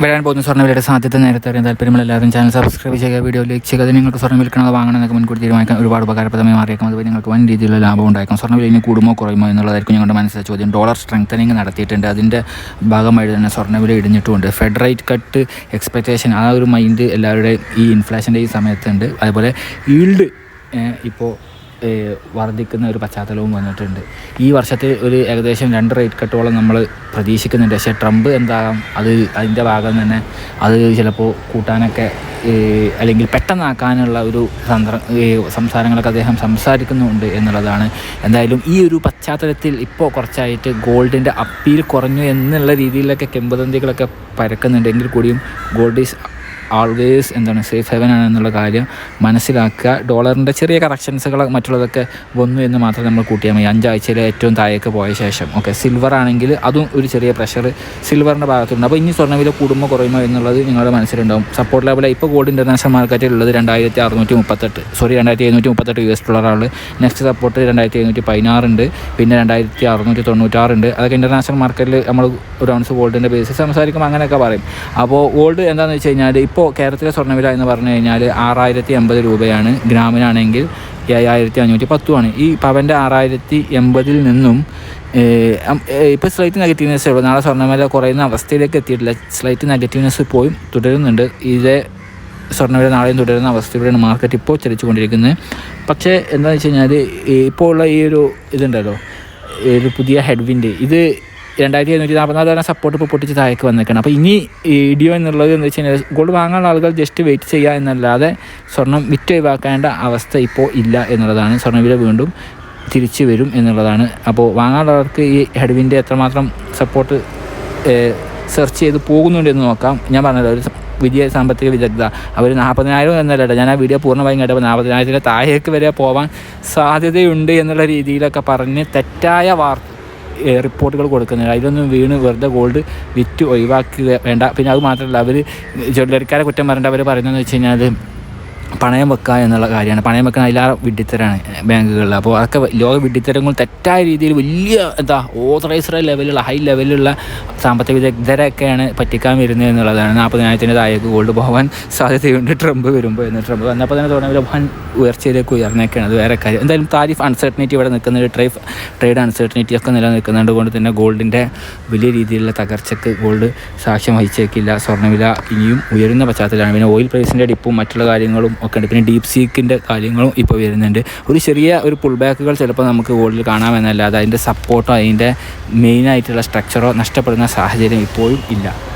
വരാൻ പോകുന്ന സ്വർണവിലയുടെ സാധ്യത നേരത്തെ അറിയാൻ താല്പര്യമുള്ള എല്ലാവരും ചാനൽ സബ്സ്ക്രൈബ് ചെയ്യുക വീഡിയോ ലൈക്ക് ചെയ്യുക. അത് നിങ്ങൾക്ക് സ്വർണം വിൽക്കണത് വാങ്ങണമെന്നൊക്കെ മുൻകൂട്ടി തീരുമാനിക്കാൻ ഒരുപാട് ഉപകാരപ്രദമായി മാറിയേക്കും. അതുപോലെ നിങ്ങൾക്ക് വൻ രീതിയിലുള്ള ലാഭം ഉണ്ടായേക്കും. സ്വർണവില ഇനി കൂടുമോ കുറയുമോ എന്നുള്ളതായിരിക്കും ഞങ്ങളുടെ മനസ്സിലെ ചോദ്യം. ഡോളർ സ്ട്രെങ്തനിങ് നടത്തിയിട്ടുണ്ട്. അതിന്റെ ഭാഗമായിട്ട് തന്നെ സ്വർണവില ഇടിഞ്ഞിട്ടുമുണ്ട് ഫെഡ് റേറ്റ് കട്ട് എക്സ്പെക്റ്റേഷൻ ആ ഒരു മൈൻഡ് എല്ലാവരുടെയും ഈ ഇൻഫ്ലേഷന്റെ ഈ സമയത്തുണ്ട്. അതുപോലെ ഈൽഡ് ഇപ്പോൾ വർദ്ധിക്കുന്ന ഒരു പശ്ചാത്തലവും വന്നിട്ടുണ്ട്. ഈ വർഷത്തിൽ ഒരു ഏകദേശം രണ്ട് റേറ്റ് കട്ടോളം നമ്മൾ പ്രതീക്ഷിക്കുന്നുണ്ട്. പക്ഷേ ട്രംപ് എന്താകാം? അത് അതിന്റെ ഭാഗം തന്നെ അത് ചിലപ്പോൾ കൂട്ടാനൊക്കെ അല്ലെങ്കിൽ പെട്ടെന്നാക്കാനുള്ള ഒരു ഏഹ് സംസാരങ്ങളൊക്കെ അദ്ദേഹം സംസാരിക്കുന്നുണ്ട് എന്നുള്ളതാണ്. എന്തായാലും ഈ ഒരു പശ്ചാത്തലത്തിൽ ഇപ്പോൾ കുറച്ചായിട്ട് ഗോൾഡിന്റെ അപ്പീൽ കുറഞ്ഞു എന്നുള്ള രീതിയിലൊക്കെ കെമ്പതന്തികളൊക്കെ പരക്കുന്നുണ്ട്. എങ്കിൽ കൂടിയും ഗോൾഡ് ഈസ് ആൾവേസ് എന്താണ് സേഫ് ഹെവൻ ആണ് എന്നുള്ള കാര്യം മനസ്സിലാക്കുക. ഡോളറിന്റെ ചെറിയ കറക്ഷൻസുകൾ മറ്റുള്ളതൊക്കെ വന്നു എന്ന് മാത്രം നമ്മൾ കൂട്ടിയാൽ മതി. അഞ്ചാഴ്ചയിലെ ഏറ്റവും താഴേക്ക് പോയ ശേഷം. ഓക്കെ സിൽവർ ആണെങ്കിൽ അതും ഒരു ചെറിയ പ്രഷർ സിൽവറിന്റെ ഭാഗത്തുണ്ട്. അപ്പോൾ ഇനി സ്വർണവില കൂടുമ്പോൾ കുറയുമോ എന്നുള്ളത് നിങ്ങളുടെ മനസ്സിലുണ്ടാവും. സപ്പോർട്ട് ലെവൽ ഇപ്പോൾ ഗോൾഡ് ഇന്റർനാഷണൽ മാർക്കറ്റിൽ ഉള്ളത് രണ്ടായിരത്തി അറുന്നൂറ്റി മുപ്പത്തെട്ട് സോറി രണ്ടായിരത്തി എഴുന്നൂറ്റി മുപ്പത്തെട്ട് യു എസ് ഡോളറാണ് നെക്സ്റ്റ് സപ്പോർട്ട് രണ്ടായിരത്തി എഴുന്നൂറ്റി പതിനാറുണ്ട് പിന്നെ രണ്ടായിരത്തി അറുന്നൂറ്റി തൊണ്ണൂറ്റാറുണ്ട് അതൊക്കെ ഇന്റർനാഷണൽ മാർക്കറ്റിൽ നമ്മൾ ഒരു ഔൺസ് ഗോൾഡിന്റെ ബേസിൽ സംസാരിക്കുമ്പോൾ അങ്ങനെയൊക്കെ പറയും. അപ്പോൾ ഗോൾഡ് എന്താണെന്ന് വെച്ച് കഴിഞ്ഞാൽ ഇപ്പോൾ കേരളത്തിലെ സ്വർണവില എന്ന് പറഞ്ഞു കഴിഞ്ഞാൽ ആറായിരത്തി എൺപത് രൂപയാണ്. ഗ്രാമിനാണെങ്കിൽ ഏഴായിരത്തി അഞ്ഞൂറ്റി പത്തുമാണ് ഈ പവന്റെ ആറായിരത്തി എൺപതിൽ നിന്നും ഇപ്പോൾ സ്ലൈറ്റ് നെഗറ്റീവ്നെസ് ഉള്ളൂ. നാളെ സ്വർണവില കുറയുന്ന അവസ്ഥയിലേക്ക് എത്തിയിട്ടില്ല. സ്ലൈറ്റ് നെഗറ്റീവ്നെസ് പോയും തുടരുന്നുണ്ട്. ഇതേ സ്വർണവില നാളെയും തുടരുന്ന അവസ്ഥയിലൂടെയാണ് മാർക്കറ്റ് ഇപ്പോൾ ചലിച്ചുകൊണ്ടിരിക്കുന്നത്. പക്ഷേ എന്താണെന്ന് വെച്ച് കഴിഞ്ഞാൽ ഇപ്പോൾ ഉള്ള ഈ ഒരു ഇതുണ്ടല്ലോ ഒരു പുതിയ ഹെഡ്വിൻഡ് ഇത് രണ്ടായിരത്തി എഴുന്നൂറ്റി നാൽപ്പത്തിനാല് തവണ സപ്പോർട്ട് ഇപ്പോൾ പൊട്ടിച്ച് താഴേക്ക് വന്നേക്കാണ്. അപ്പോൾ ഇനി ഇടിയോ എന്നുള്ളത് എന്ന് വെച്ച് കഴിഞ്ഞാൽ ഗോൾഡ് വാങ്ങാനുള്ള ആളുകൾ ജസ്റ്റ് വെയിറ്റ് ചെയ്യുക എന്നല്ലാതെ സ്വർണം വിറ്റ് ഒഴിവാക്കേണ്ട അവസ്ഥ ഇപ്പോൾ ഇല്ല എന്നുള്ളതാണ്. സ്വർണവില വീണ്ടും തിരിച്ചു വരും എന്നുള്ളതാണ്. അപ്പോൾ വാങ്ങാനുള്ളവർക്ക് ഈ ഹെഡ്വിന്റെ എത്രമാത്രം സപ്പോർട്ട് സെർച്ച് ചെയ്ത് പോകുന്നുണ്ട് എന്ന് നോക്കാം. ഞാൻ പറഞ്ഞല്ലോ ഒരു വലിയ സാമ്പത്തിക വിദഗ്ധ. അവർ നാൽപ്പതിനായിരം എന്നല്ല ഞാൻ ആ വീഡിയോ പൂർണമായും കേട്ടപ്പോൾ നാൽപ്പതിനായിരത്തിന്റെ താഴേക്ക് വരെ പോകാൻ സാധ്യതയുണ്ട് എന്നുള്ള രീതിയിലൊക്കെ പറഞ്ഞ് തെറ്റായ വാർത്ത റിപ്പോർട്ടുകൾ കൊടുക്കുന്നത്. അതിലൊന്നും വീണ് വെറുതെ ഗോൾഡ് വിറ്റ് ഒഴിവാക്കുക വേണ്ട. പിന്നെ അത് മാത്രമല്ല അവർ ജ്വല്ലറിക്കാരെ കുറ്റം പറഞ്ഞിട്ട് അവർ പറയുന്നതെന്ന് വെച്ച് കഴിഞ്ഞാൽ പണയം വെക്കുക എന്നുള്ള കാര്യമാണ്. പണയം വെക്കാൻ എല്ലാവരും വിഡ്ഢിത്തരാണ് ബാങ്കുകളിൽ അപ്പോൾ അതൊക്കെ ലോക വിഡ്ഢിത്തരങ്ങൾ തെറ്റായ രീതിയിൽ വലിയ എന്താ ഓതറൈസ്ഡ് ലെവലുള്ള ഹൈ ലെവലുള്ള സാമ്പത്തിക വിദഗ്ധരൊക്കെയാണ് പറ്റിക്കാൻ വരുന്നത് എന്നുള്ളതാണ്. നാൽപ്പതിനായിരത്തിന്റെ താഴേക്ക് ഗോൾഡ് പോകാൻ സാധ്യതയുണ്ട് ട്രംപ് വരുമ്പോൾ എന്ന്. ട്രംപ് വന്നപ്പോൾ തന്നെ തുടങ്ങിയ വൻ ഉയർച്ചയിലേക്ക് ഉയർന്നേക്കാണ്. അത് വേറെ കാര്യം. എന്തായാലും താരിഫ് അൺസർട്ടനിറ്റി ഇവിടെ നിൽക്കുന്നുണ്ട് ട്രൈഫ് ട്രേഡ് അൺസർട്ടനിറ്റി ഒക്കെ നിലനിൽക്കുന്നുണ്ട്. കൊണ്ട് തന്നെ ഗോൾഡിന്റെ വലിയ രീതിയിലുള്ള തകർച്ചയ്ക്ക് ഗോൾഡ് സാക്ഷ്യം വഹിച്ചേക്കില്ല. സ്വർണവില ഇനിയും ഉയരുന്ന പശ്ചാത്തലമാണ്. പിന്നെ ഓയിൽ പ്രൈസിന്റെ ഡിപ്പും മറ്റുള്ള കാര്യങ്ങളും ഒക്കെ ഉണ്ട്. പിന്നെ ഡീപ് സീക്കിന്റെ കാര്യങ്ങളും ഇപ്പോൾ വരുന്നുണ്ട്. ഒരു ചെറിയ ഒരു പുൾ ബാക്കുകൾ ചിലപ്പോൾ നമുക്ക് ഗോൾഡിൽ കാണാമെന്നല്ലാതെ അതിന്റെ സപ്പോർട്ടോ അതിന്റെ മെയിനായിട്ടുള്ള സ്ട്രക്ചറോ നഷ്ടപ്പെടുന്ന സാഹചര്യം ഇപ്പോഴും ഇല്ല.